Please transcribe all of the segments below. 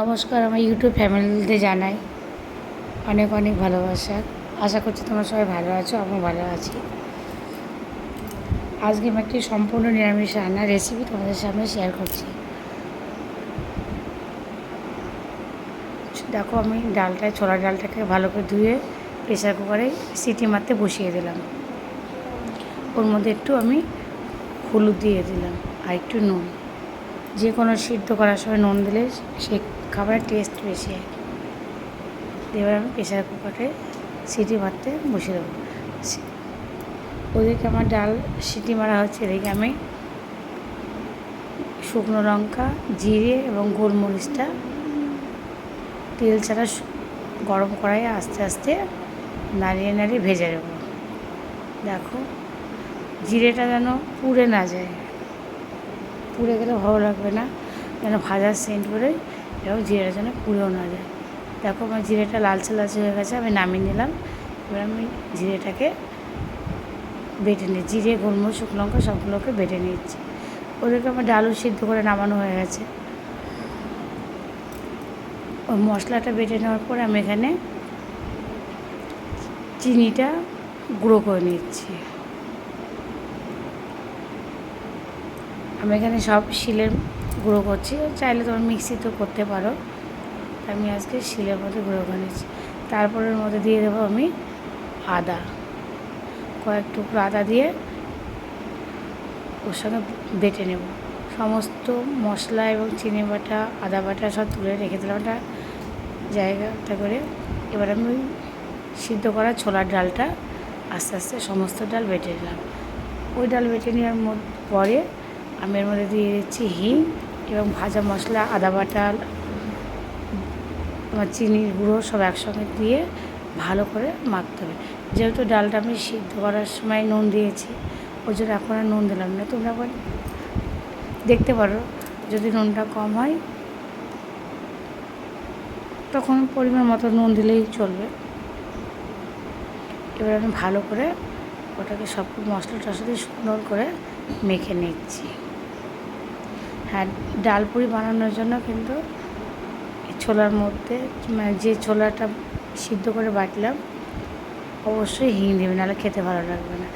নমস্কার, আমার ইউটিউব ফ্যামিলিতে জানাই অনেক অনেক ভালোবাসা। আশা করছি তোমরা সবাই ভালো আছো আমি ভালো আছি। আজকে আমি একটি সম্পূর্ণ নিরামিষ রান্নার রেসিপি তোমাদের সামনে শেয়ার করছি। দেখো, আমি ডালটা ছোলা ডালটাকে ভালো করে ধুয়ে প্রেসার কুকারে সিটি মারতে বসিয়ে দিলাম। ওর মধ্যে একটু আমি হলুদ দিয়ে দিলাম আর একটু নুন। যে কোনো সিদ্ধ করার সময় নুন দিলে সে খাবারের টেস্ট বেশি হয় এবার আমি প্রেশার কুকারে সিটি মারতে বসে দেবো। ওদিকে আমার ডাল সিটি মারা হচ্ছে, এদিকে আমি শুকনো লঙ্কা, জিরে এবং গোলমরিচটা তেল ছাড়া গরম কড়াইয়ে আস্তে আস্তে নাড়িয়ে নাড়িয়ে ভেজে নেব। দেখো, জিরেটা যেন পুড়ে না যায়। পুড়ে গেলে ভালো লাগবে না, যেন ভাজার সেন্ট বেরোয়। এবং জিরেটা যেন পুড়েও না যায়। দেখো আমার জিরেটা লালচে লালচে হয়ে গেছে, আমি নামিয়ে নিলাম। এবার আমি জিরেটাকে বেটে নিই। জিরে, গোলমরিচ, শুকনো লঙ্কা সবগুলোকে বেটে নিচ্ছি। ওদেরকে আমার ডালু সিদ্ধ করে নামানো হয়ে গেছে। ওই মশলাটা বেটে নেওয়ার পরে আমি এখানে চিনিটা গুঁড়ো করে নিচ্ছি। আমি এখানে সব শিলের গুঁড়ো করছি। চাইলে তোমার মিক্সিতেও করতে পারো। আমি আজকে শিলের মধ্যে গুঁড়ো করে নিচ্ছি। তারপরে মধ্যে দিয়ে দেবো আমি আদা। কয়েক টুকরো আদা দিয়ে ওর সঙ্গে বেটে নেব। সমস্ত মশলা এবং চিনি বাটা, আদা বাটা সব তুলে রেখে দিলাম একটা জায়গাটা করে। এবার আমি ওই সিদ্ধ করা ছোলার ডালটা আস্তে আস্তে সমস্ত ডাল বেটে নিলাম। ওই ডাল বেটে নেওয়ার পরে আমি এর মধ্যে দিয়ে দিচ্ছি হিং এবং ভাজা মশলা, আদা বাটা চিনির গুঁড়ো সব একসঙ্গে দিয়ে ভালো করে মাখতে হবে। যেহেতু ডালটা আমি সিদ্ধ করার সময় নুন দিয়েছি, ওই জন্য এখন আর নুন দিলাম না। তোমরা দেখতে পারো, যদি নুনটা কম হয়, তখন পরিমাণ মতো নুন দিলেই চলবে। এবার আমি ভালো করে ওটাকে সব মশলা টশলা দিয়ে সুন্দর করে মেখে নিচ্ছি। হ্যাঁ ডাল পুরি বানানোর জন্য কিন্তু ছোলার মধ্যে মানে যে ছোলাটা সিদ্ধ করে বাটলাম, অবশ্যই হিং দেবে, নাহলে খেতে ভালো লাগবে না।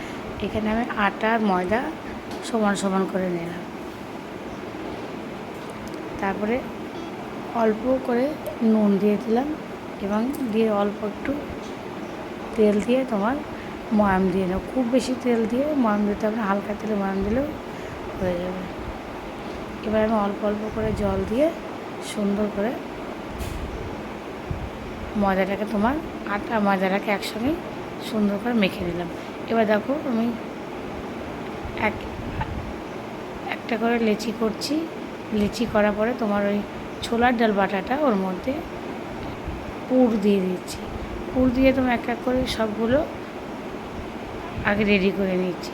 এখানে আমি আটা আর ময়দা সমান সমান করে নিলাম। তারপরে অল্প করে নুন দিয়ে দিলাম এবং দিয়ে অল্প একটু তেল দিয়ে তোমার ময়াম দিয়ে নাও। খুব বেশি তেল দিয়ে ময়াম দিতে হবে হালকা তেলে ময়াম দিলেও হয়ে যাবে। এবার আমি অল্প অল্প করে জল দিয়ে সুন্দর করে ময়দাটাকে তোমার আটা ময়দাটাকে একসঙ্গে সুন্দর করে মেখে নিলাম। এবার দেখো আমি এক, একটা করে লেচি করছি। লেচি করার পরে তোমার ওই ছোলার ডাল বাটাটা ওর মধ্যে পুর দিয়ে দিচ্ছি। পুর দিয়ে তোমার এক এক করে সবগুলো আগে রেডি করে নিচ্ছি।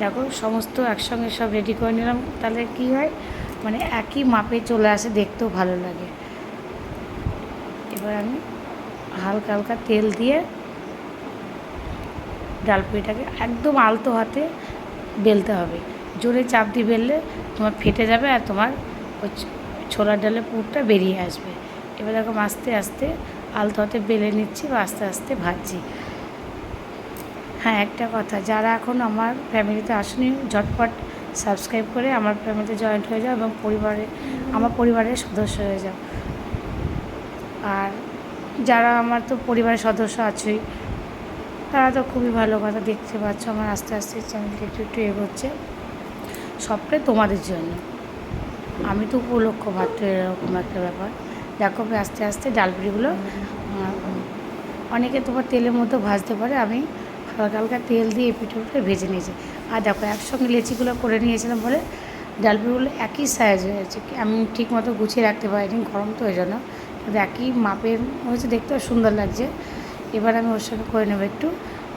দেখো, সমস্ত একসঙ্গে সব রেডি করে নিলাম। তাহলে কি হয়? মানে একই মাপে চলে আসে, দেখতেও ভালো লাগে। এবার আমি হালকা হালকা তেল দিয়ে ডালপুরিটাকে একদম আলতো হাতে বেলতে হবে। জোরে চাপ দিয়ে বেললে তোমার ফেটে যাবে আর তোমার ওই ছোলার ডালের পুরটা বেরিয়ে আসবে। এবার দেখো, আস্তে আস্তে আলতো হাতে বেলে নিচ্ছি বা আস্তে আস্তে ভাজছি। হ্যাঁ একটা কথা। যারা এখন আমার ফ্যামিলিতে আসেনি, ঝটপট সাবস্ক্রাইব করে আমার ফ্যামিলিতে জয়েন্ট হয়ে যাও এবং পরিবারে, আমার পরিবারের সদস্য হয়ে যাও। আর যারা আমার তো পরিবারের সদস্য আছেই, তারা তো খুবই ভালো কথা দেখতে পাচ্ছ। আমার আস্তে আস্তে চ্যানেলটা একটু একটু এগোচ্ছে। সবটাই তোমাদের জন্য। আমি তো উপলক্ষ মাত্র এরকম একটা ব্যাপার। দেখো, আস্তে আস্তে ডালপুরিগুলো অনেকে তোমার তেলের মধ্যে ভাজতে পারে। আমি হালকা হালকা তেল দিয়ে পিঠে পিঠে ভেজে নিয়েছি। আর দেখো, একসঙ্গে লেচিগুলো করে নিয়েছিলাম বলে ডালপুরিগুলো একই সাইজ হয়েছে। আমি ঠিক মতো গুছিয়ে রাখতে পারিনি, গরম তো ওই জন্য কিন্তু একই মাপের হয়েছে দেখতেও সুন্দর লাগছে। এবার আমি ওর সঙ্গে করে নেব একটু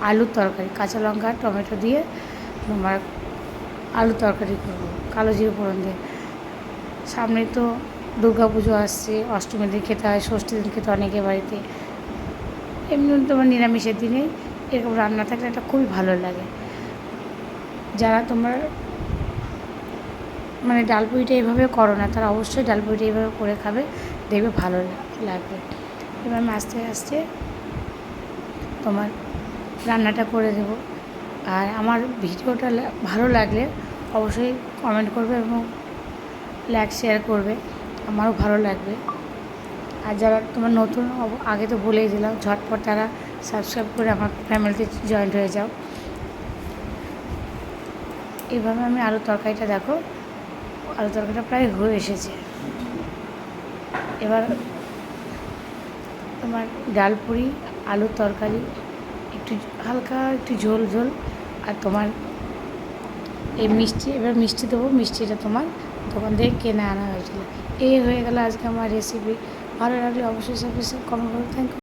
আলুর তরকারি। কাঁচা লঙ্কা, টমেটো দিয়ে তোমার আলু তরকারি করব, কালো জিরে ফোড়ন দিয়ে। সামনে তো দুর্গা পুজো আসছে, অষ্টমীর দিন খেতে হয়, ষষ্ঠীর দিন খেতে অনেকে বাড়িতে। এমনি তোমার নিরামিষের দিনে এরকম রান্না থাকলে এটা খুবই ভালো লাগে। যারা তোমার মানে ডাল পুরিটা এইভাবে করো না, তারা অবশ্যই ডাল পুরিটা এইভাবে করে খাবে, দেখবে ভালো লাগবে। এবার আমি আস্তে আস্তে তোমার রান্নাটা করে দেবো। আর আমার ভিডিওটা ভালো লাগলে অবশ্যই কমেন্ট করবে এবং লাইক শেয়ার করবে, আমারও ভালো লাগবে। আর যারা তোমার নতুন, আগে তো বলেই দিলাম, ঝটপট তারা সাবস্ক্রাইব করে আমার ফ্যামিলিতে জয়েন্ট হয়ে যাও। এভাবে আমি আলু তরকারিটা দেখো আলু তরকারিটা প্রায় হয়ে এসেছে। এবার তোমার ডাল পুরি, আলুর তরকারি, একটু হালকা একটু ঝোল ঝোল, আর তোমার এই মিষ্টি, এবার মিষ্টি দেবো, মিষ্টিটা তোমার দোকান থেকে কিনে আনা হয়েছিল। এই হয়ে গেল আজকে আমার রেসিপি ভালো লাগলে অবশ্যই সাবস্ক্রাইব কমেন্ট করো থ্যাংক ইউ